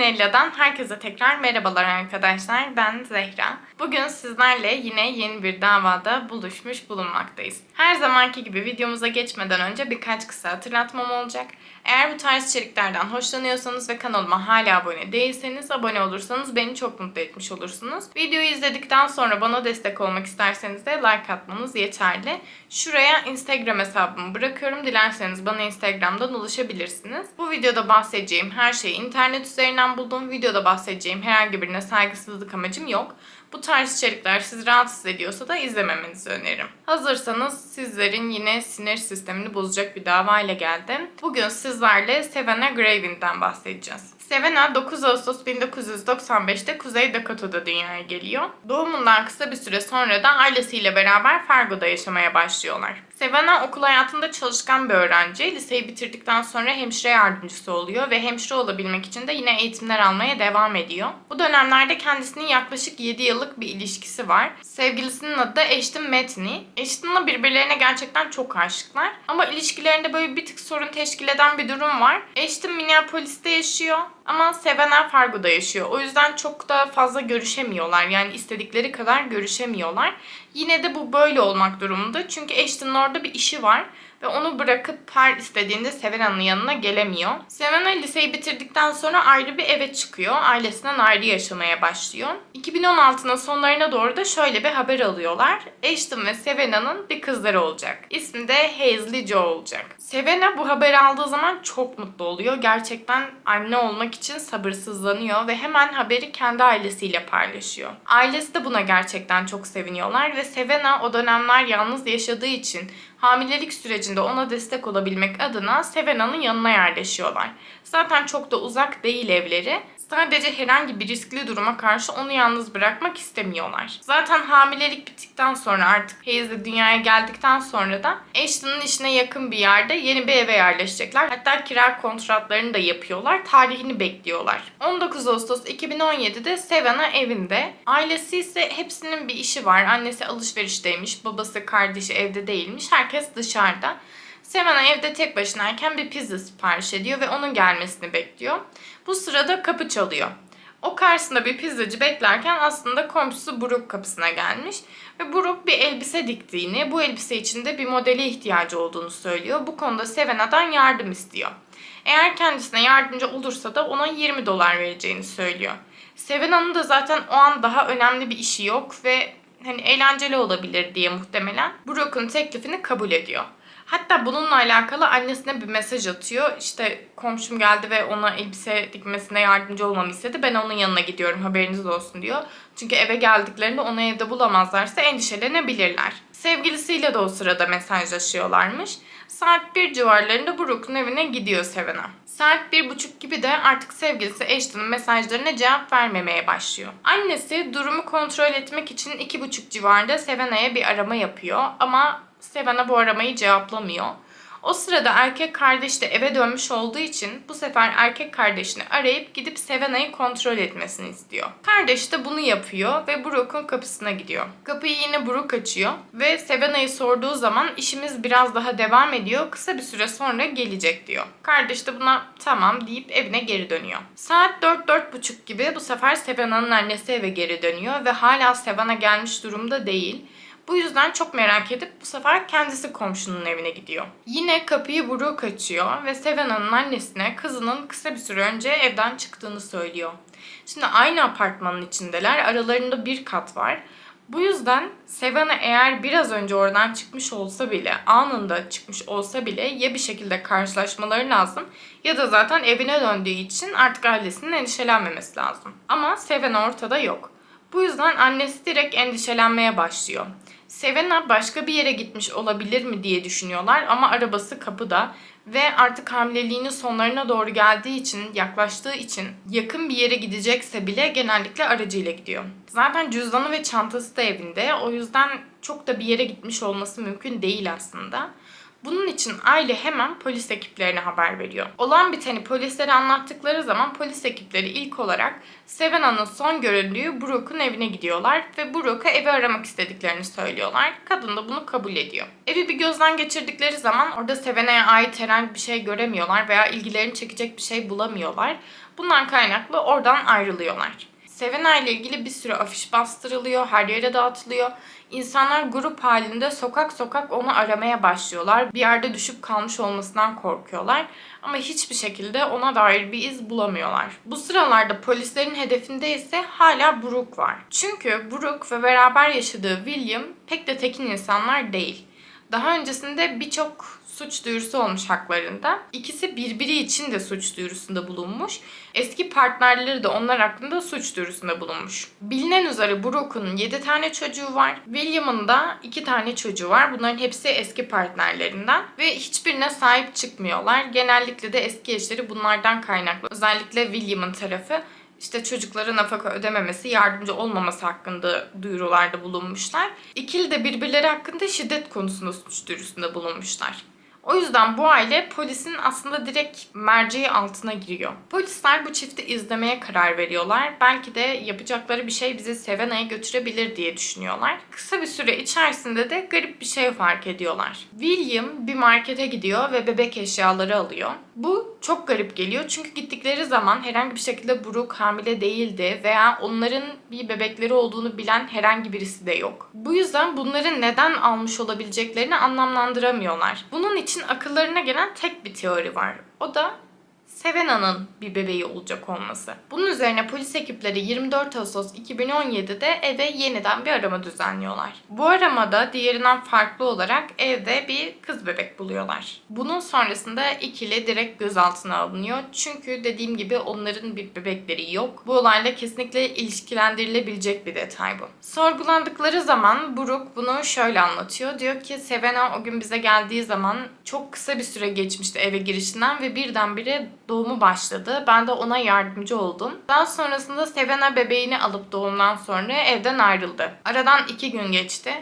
Minella'dan herkese tekrar merhabalar arkadaşlar. Ben Zehra. Bugün sizlerle yine yeni bir davada buluşmuş bulunmaktayız. Her zamanki gibi videomuza geçmeden önce birkaç kısa hatırlatmam olacak. Eğer bu tarz içeriklerden hoşlanıyorsanız ve kanalıma hala abone değilseniz abone olursanız beni çok mutlu etmiş olursunuz. Videoyu izledikten sonra bana destek olmak isterseniz de like atmanız yeterli. Şuraya Instagram hesabımı bırakıyorum. Dilerseniz bana Instagram'dan ulaşabilirsiniz. Bu videoda bahsedeceğim her şeyi internet üzerinden buldum. Videoda bahsedeceğim herhangi birine saygısızlık amacım yok. Bu tarz içerikler sizi rahatsız ediyorsa da izlememenizi öneririm. Hazırsanız sizlerin yine sinir sistemini bozacak bir dava ile geldim. Bugün sizlerle Savannah Gravin'den bahsedeceğiz. Savannah 9 Ağustos 1995'te Kuzey Dakota'da dünyaya geliyor. Doğumundan kısa bir süre sonra da ailesiyle beraber Fargo'da yaşamaya başlıyorlar. Savannah okul hayatında çalışkan bir öğrenci. Liseyi bitirdikten sonra hemşire yardımcısı oluyor ve hemşire olabilmek için de yine eğitimler almaya devam ediyor. Bu dönemlerde kendisinin yaklaşık 7 yıllık bir ilişkisi var. Sevgilisinin adı da Ashton Matney. Ashton'la birbirlerine gerçekten çok aşıklar. Ama ilişkilerinde böyle bir tık sorun teşkil eden bir durum var. Ashton Minneapolis'te yaşıyor ama Savannah Fargo'da yaşıyor. O yüzden çok da fazla görüşemiyorlar. Yani istedikleri kadar görüşemiyorlar. Yine de bu böyle olmak durumunda. Çünkü Ashton'ın orada bir işi var ve onu bırakıp her istediğinde Savannah'ın yanına gelemiyor. Savannah liseyi bitirdikten sonra ayrı bir eve çıkıyor. Ailesinden ayrı yaşamaya başlıyor. 2016'nın sonlarına doğru da şöyle bir haber alıyorlar. Ashton ve Savannah'ın bir kızları olacak. İsmi de Hazley Joe olacak. Savannah bu haberi aldığı zaman çok mutlu oluyor. Gerçekten anne olmak için sabırsızlanıyor ve hemen haberi kendi ailesiyle paylaşıyor. Ailesi de buna gerçekten çok seviniyorlar ve Savannah o dönemler yalnız yaşadığı için hamilelik sürecinde ona destek olabilmek adına Savannah'ın yanına yerleşiyorlar. Zaten çok da uzak değil evleri. Sadece herhangi bir riskli duruma karşı onu yalnız bırakmak istemiyorlar. Zaten hamilelik bittikten sonra artık Hayes dünyaya geldikten sonra da Ashton'ın işine yakın bir yerde yeni bir eve yerleşecekler. Hatta kira kontratlarını da yapıyorlar. Tarihini bekliyorlar. 19 Ağustos 2017'de Savannah evinde. Ailesi ise hepsinin bir işi var. Annesi alışverişteymiş, babası kardeşi evde değilmiş. Herkes dışarıda. Savannah evde tek başınayken bir pizza sipariş ediyor ve onun gelmesini bekliyor. Bu sırada kapı çalıyor. O karşısında bir pizzacı beklerken aslında komşusu Brooke kapısına gelmiş. Ve Brooke bir elbise diktiğini, bu elbise için de bir modele ihtiyacı olduğunu söylüyor. Bu konuda Savannah'dan yardım istiyor. Eğer kendisine yardımcı olursa da ona 20 dolar vereceğini söylüyor. Savannah'ın da zaten o an daha önemli bir işi yok ve hani eğlenceli olabilir diye muhtemelen Brooke'un teklifini kabul ediyor. Hatta bununla alakalı annesine bir mesaj atıyor. İşte komşum geldi ve ona elbise dikmesine yardımcı olmamı istedi. Ben onun yanına gidiyorum haberiniz olsun diyor. Çünkü eve geldiklerinde onu evde bulamazlarsa endişelenebilirler. Sevgilisiyle de o sırada mesajlaşıyorlarmış. Saat 1 civarlarında Brooke'un evine gidiyor Savannah. Saat bir buçuk gibi de artık sevgilisi Ashton'ın mesajlarına cevap vermemeye başlıyor. Annesi durumu kontrol etmek için iki buçuk civarında Savannah'ya bir arama yapıyor ama Savannah bu aramayı cevaplamıyor. O sırada erkek kardeş de eve dönmüş olduğu için bu sefer erkek kardeşini arayıp gidip Savannah'yı kontrol etmesini istiyor. Kardeş de bunu yapıyor ve Brooke'un kapısına gidiyor. Kapıyı yine Brooke açıyor ve Savannah'yı sorduğu zaman işimiz biraz daha devam ediyor. Kısa bir süre sonra gelecek diyor. Kardeş de buna tamam deyip evine geri dönüyor. Saat 4-4.30 gibi bu sefer Savannah'ın annesi eve geri dönüyor ve hala Savannah gelmiş durumda değil. Bu yüzden çok merak edip bu sefer kendisi komşunun evine gidiyor. Yine kapıyı Brooke açıyor ve Savannah'ın annesine kızının kısa bir süre önce evden çıktığını söylüyor. Şimdi aynı apartmanın içindeler. Aralarında bir kat var. Bu yüzden Savannah eğer biraz önce oradan çıkmış olsa bile, anında çıkmış olsa bile ya bir şekilde karşılaşmaları lazım ya da zaten evine döndüğü için artık ailesinin endişelenmemesi lazım. Ama Savannah ortada yok. Bu yüzden annesi direkt endişelenmeye başlıyor. Savannah başka bir yere gitmiş olabilir mi diye düşünüyorlar ama arabası kapıda ve artık hamileliğinin sonlarına doğru geldiği için, yaklaştığı için yakın bir yere gidecekse bile genellikle aracıyla gidiyor. Zaten cüzdanı ve çantası da evinde. O yüzden çok da bir yere gitmiş olması mümkün değil aslında. Bunun için aile hemen polis ekiplerine haber veriyor. Olan biteni polislere anlattıkları zaman polis ekipleri ilk olarak Savannah'ın son görüldüğü Brooke'un evine gidiyorlar ve Brooke'a evi aramak istediklerini söylüyorlar. Kadın da bunu kabul ediyor. Evi bir gözden geçirdikleri zaman orada Savannah'a ait herhangi bir şey göremiyorlar veya ilgilerini çekecek bir şey bulamıyorlar. Bundan kaynaklı oradan ayrılıyorlar. Sevena ile ilgili bir sürü afiş bastırılıyor, her yere dağıtılıyor. İnsanlar grup halinde sokak sokak onu aramaya başlıyorlar. Bir yerde düşüp kalmış olmasından korkuyorlar. Ama hiçbir şekilde ona dair bir iz bulamıyorlar. Bu sıralarda polislerin hedefinde ise hala Brooke var. Çünkü Brooke ve beraber yaşadığı William pek de tekin insanlar değil. Daha öncesinde birçok suç duyurusu olmuş haklarında. İkisi birbiri için de suç duyurusunda bulunmuş. Eski partnerleri de onlar hakkında suç duyurusunda bulunmuş. Bilinen üzere Brooke'un 7 tane çocuğu var. William'ın da 2 tane çocuğu var. Bunların hepsi eski partnerlerinden. Ve hiçbirine sahip çıkmıyorlar. Genellikle de eski eşleri bunlardan kaynaklı. Özellikle William'ın tarafı işte çocuklara nafaka ödememesi, yardımcı olmaması hakkında duyurularda bulunmuşlar. İkili de birbirleri hakkında şiddet konusunda suç duyurusunda bulunmuşlar. O yüzden bu aile polisin aslında direkt merceği altına giriyor. Polisler bu çifti izlemeye karar veriyorlar. Belki de yapacakları bir şey bizi Sevena'ya götürebilir diye düşünüyorlar. Kısa bir süre içerisinde de garip bir şey fark ediyorlar. William bir markete gidiyor ve bebek eşyaları alıyor. Bu çok garip geliyor çünkü gittikleri zaman herhangi bir şekilde Brooke hamile değildi veya onların bir bebekleri olduğunu bilen herhangi birisi de yok. Bu yüzden bunları neden almış olabileceklerini anlamlandıramıyorlar. Bunun için akıllarına gelen tek bir teori var. O da Sevena'nın bir bebeği olacak olması. Bunun üzerine polis ekipleri 24 Ağustos 2017'de eve yeniden bir arama düzenliyorlar. Bu aramada diğerinden farklı olarak evde bir kız bebek buluyorlar. Bunun sonrasında ikili direkt gözaltına alınıyor. Çünkü dediğim gibi onların bir bebekleri yok. Bu olayla kesinlikle ilişkilendirilebilecek bir detay bu. Sorgulandıkları zaman Brooke bunu şöyle anlatıyor. Diyor ki Sevena o gün bize geldiği zaman çok kısa bir süre geçmişti eve girişinden ve birdenbire doğumu başladı. Ben de ona yardımcı oldum. Daha sonrasında Sevena bebeğini alıp doğumdan sonra evden ayrıldı. Aradan iki gün geçti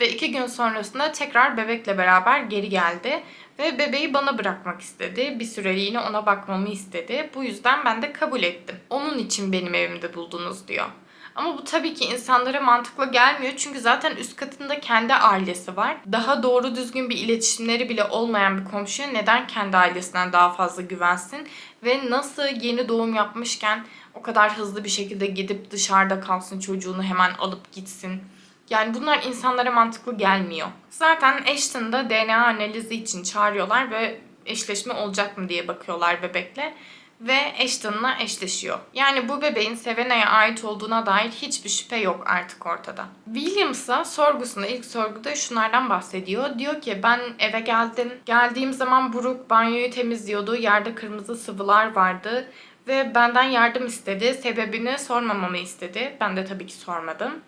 ve iki gün sonrasında tekrar bebekle beraber geri geldi ve bebeği bana bırakmak istedi. Bir süreliğine ona bakmamı istedi. Bu yüzden ben de kabul ettim. Onun için benim evimde buldunuz diyor. Ama bu tabii ki insanlara mantıklı gelmiyor. Çünkü zaten üst katında kendi ailesi var. Daha doğru düzgün bir iletişimleri bile olmayan bir komşuya neden kendi ailesinden daha fazla güvensin? Ve nasıl yeni doğum yapmışken o kadar hızlı bir şekilde gidip dışarıda kalsın çocuğunu hemen alıp gitsin? Yani bunlar insanlara mantıklı gelmiyor. Zaten Ashton'da DNA analizi için çağırıyorlar ve eşleşme olacak mı diye bakıyorlar bebekle ve Ashton'la eşleşiyor. Yani bu bebeğin Sevena'ya ait olduğuna dair hiçbir şüphe yok artık ortada. Williams'a sorgusunda ilk sorguda şunlardan bahsediyor. Diyor ki ben eve geldim. Geldiğim zaman Brooke banyoyu temizliyordu. Yerde kırmızı sıvılar vardı ve benden yardım istedi. Sebebini sormamamı istedi. Ben de tabii ki sormadım.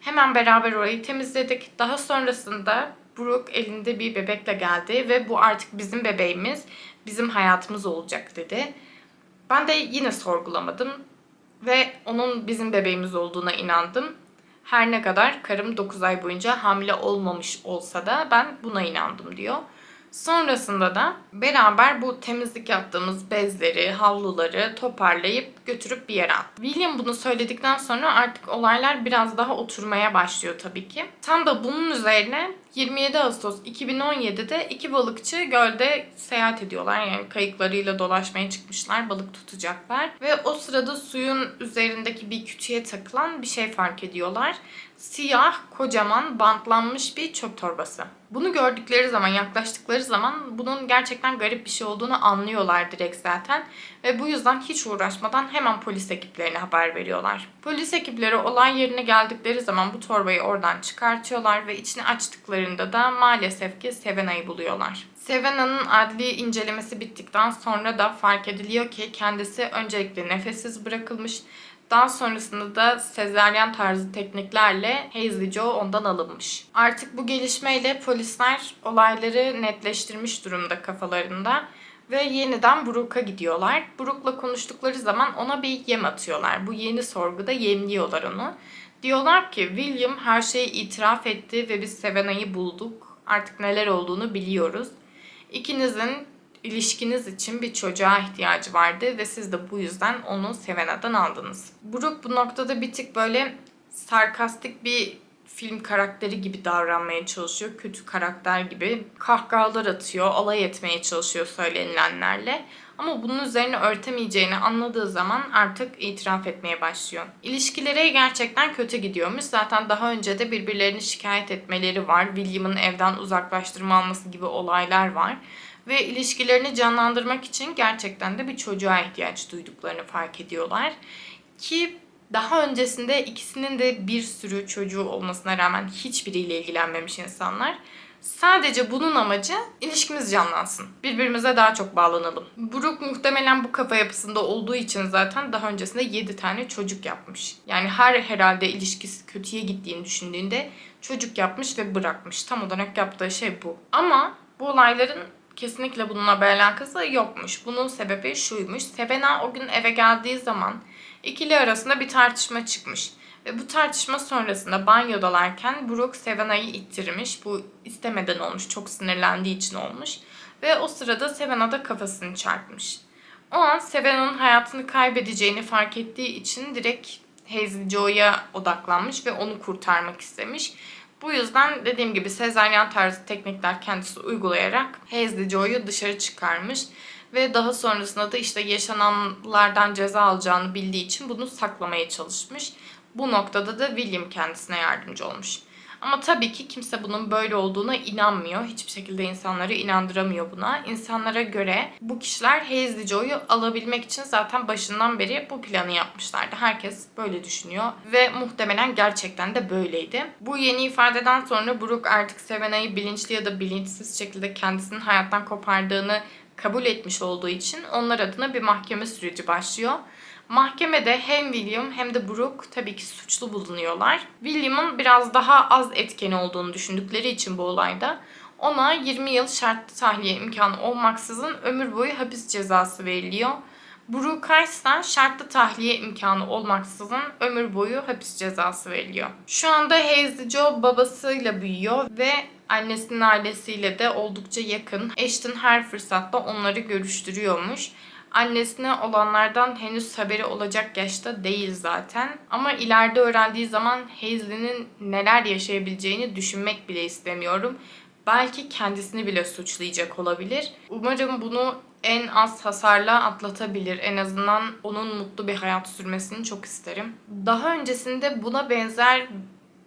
Hemen beraber orayı temizledik. Daha sonrasında Brooke elinde bir bebekle geldi ve bu artık bizim bebeğimiz, bizim hayatımız olacak dedi. Ben de yine sorgulamadım ve onun bizim bebeğimiz olduğuna inandım. Her ne kadar karım 9 ay boyunca hamile olmamış olsa da ben buna inandım diyor. Sonrasında da beraber bu temizlik yaptığımız bezleri, havluları toparlayıp götürüp bir yere at. William bunu söyledikten sonra artık olaylar biraz daha oturmaya başlıyor tabii ki. Tam da bunun üzerine 27 Ağustos 2017'de iki balıkçı gölde seyahat ediyorlar. Yani kayıklarıyla dolaşmaya çıkmışlar, balık tutacaklar. Ve o sırada suyun üzerindeki bir kütüğe takılan bir şey fark ediyorlar. Siyah, kocaman, bantlanmış bir çöp torbası. Bunu gördükleri zaman, yaklaştıkları zaman bunun gerçekten garip bir şey olduğunu anlıyorlar direkt zaten. Ve bu yüzden hiç uğraşmadan hemen polis ekiplerine haber veriyorlar. Polis ekipleri olay yerine geldikleri zaman bu torbayı oradan çıkartıyorlar ve içini açtıklarında da maalesef ki Sevena'yı buluyorlar. Sevena'nın adli incelemesi bittikten sonra da fark ediliyor ki kendisi öncelikle nefessiz bırakılmış daha sonrasında da sezaryen tarzı tekniklerle Hazel Joe ondan alınmış. Artık bu gelişmeyle polisler olayları netleştirmiş durumda kafalarında ve yeniden Brooke'a gidiyorlar. Brooke'la konuştukları zaman ona bir yem atıyorlar. Bu yeni sorguda yemliyorlar onu. Diyorlar ki William her şeyi itiraf etti ve biz Sevena'yı bulduk. Artık neler olduğunu biliyoruz. İkinizin ilişkiniz için bir çocuğa ihtiyacı vardı ve siz de bu yüzden onu Sevena'dan aldınız. Brooke bu noktada bir tık böyle sarkastik bir film karakteri gibi davranmaya çalışıyor. Kötü karakter gibi kahkahalar atıyor, alay etmeye çalışıyor söylenilenlerle. Ama bunun üzerine örtemeyeceğini anladığı zaman artık itiraf etmeye başlıyor. İlişkileri gerçekten kötü gidiyormuş. Zaten daha önce de birbirlerini şikayet etmeleri var. William'ın evden uzaklaştırma alması gibi olaylar var. Ve ilişkilerini canlandırmak için gerçekten de bir çocuğa ihtiyaç duyduklarını fark ediyorlar. Ki daha öncesinde ikisinin de bir sürü çocuğu olmasına rağmen hiçbiriyle ilgilenmemiş insanlar. Sadece bunun amacı ilişkimiz canlansın. Birbirimize daha çok bağlanalım. Brooke muhtemelen bu kafa yapısında olduğu için zaten daha öncesinde 7 tane çocuk yapmış. Yani her herhalde ilişkisi kötüye gittiğini düşündüğünde çocuk yapmış ve bırakmış. Tam olarak yaptığı şey bu. Ama bu olayların kesinlikle bununla bir alakası yokmuş. Bunun sebebi şuymuş. Sevena o gün eve geldiği zaman ikili arasında bir tartışma çıkmış. Ve bu tartışma sonrasında banyodalarken Brooke Sevena'yı ittirmiş. Bu istemeden olmuş. Çok sinirlendiği için olmuş. Ve o sırada Sevena da kafasını çarpmış. O an Sevena'nın hayatını kaybedeceğini fark ettiği için direkt Hazel Joy'a odaklanmış ve onu kurtarmak istemiş. Bu yüzden dediğim gibi sezaryen tarzı teknikler kendisi uygulayarak Hazel Joy'u dışarı çıkarmış. Ve daha sonrasında da işte yaşananlardan ceza alacağını bildiği için bunu saklamaya çalışmış. Bu noktada da William kendisine yardımcı olmuş. Ama tabii ki kimse bunun böyle olduğuna inanmıyor. Hiçbir şekilde insanları inandıramıyor buna. İnsanlara göre bu kişiler Hazel Joy'u alabilmek için zaten başından beri bu planı yapmışlardı. Herkes böyle düşünüyor ve muhtemelen gerçekten de böyleydi. Bu yeni ifadeden sonra Brooke artık Sevena'yı bilinçli ya da bilinçsiz şekilde kendisinin hayattan kopardığını kabul etmiş olduğu için onlar adına bir mahkeme süreci başlıyor. Mahkemede hem William hem de Brooke tabii ki suçlu bulunuyorlar. William'ın biraz daha az etken olduğunu düşündükleri için bu olayda ona 20 yıl şartlı tahliye imkanı olmaksızın ömür boyu hapis cezası veriliyor. Brooke ise şartlı tahliye imkanı olmaksızın ömür boyu hapis cezası veriliyor. Şu anda Hazel Joe babasıyla büyüyor ve annesinin ailesiyle de oldukça yakın. Ashton her fırsatta onları görüştürüyormuş. Annesine olanlardan henüz haberi olacak yaşta değil zaten. Ama ileride öğrendiği zaman Hazel'in neler yaşayabileceğini düşünmek bile istemiyorum. Belki kendisini bile suçlayacak olabilir. Umarım bunu en az hasarla atlatabilir. En azından onun mutlu bir hayat sürmesini çok isterim. Daha öncesinde buna benzer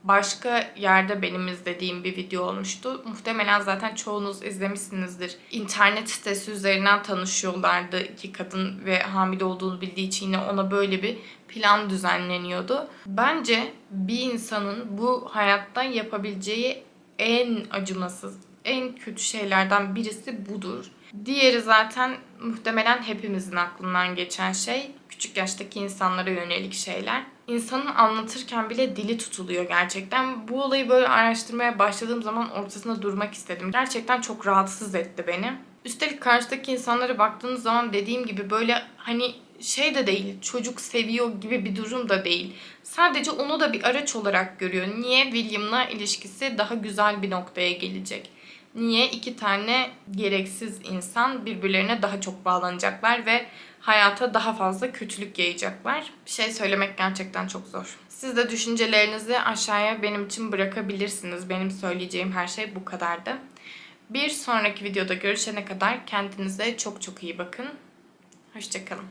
başka yerde benim izlediğim bir video olmuştu. Muhtemelen zaten çoğunuz izlemişsinizdir. İnternet sitesi üzerinden tanışıyorlardı iki kadın ve hamile olduğunu bildiği için yine ona böyle bir plan düzenleniyordu. Bence bir insanın bu hayatta yapabileceği en acımasız, en kötü şeylerden birisi budur. Diğeri zaten muhtemelen hepimizin aklından geçen şey küçük yaştaki insanlara yönelik şeyler. İnsanın anlatırken bile dili tutuluyor gerçekten. Bu olayı böyle araştırmaya başladığım zaman ortasında durmak istedim. Gerçekten çok rahatsız etti beni. Üstelik karşıdaki insanlara baktığınız zaman dediğim gibi böyle hani şey de değil, çocuk seviyor gibi bir durum da değil. Sadece onu da bir araç olarak görüyor. Niye William'la ilişkisi daha güzel bir noktaya gelecek? Niye iki tane gereksiz insan birbirlerine daha çok bağlanacaklar ve hayata daha fazla kötülük yayacaklar? Bir şey söylemek gerçekten çok zor. Siz de düşüncelerinizi aşağıya benim için bırakabilirsiniz. Benim söyleyeceğim her şey bu kadardı. Bir sonraki videoda görüşene kadar kendinize çok çok iyi bakın. Hoşçakalın.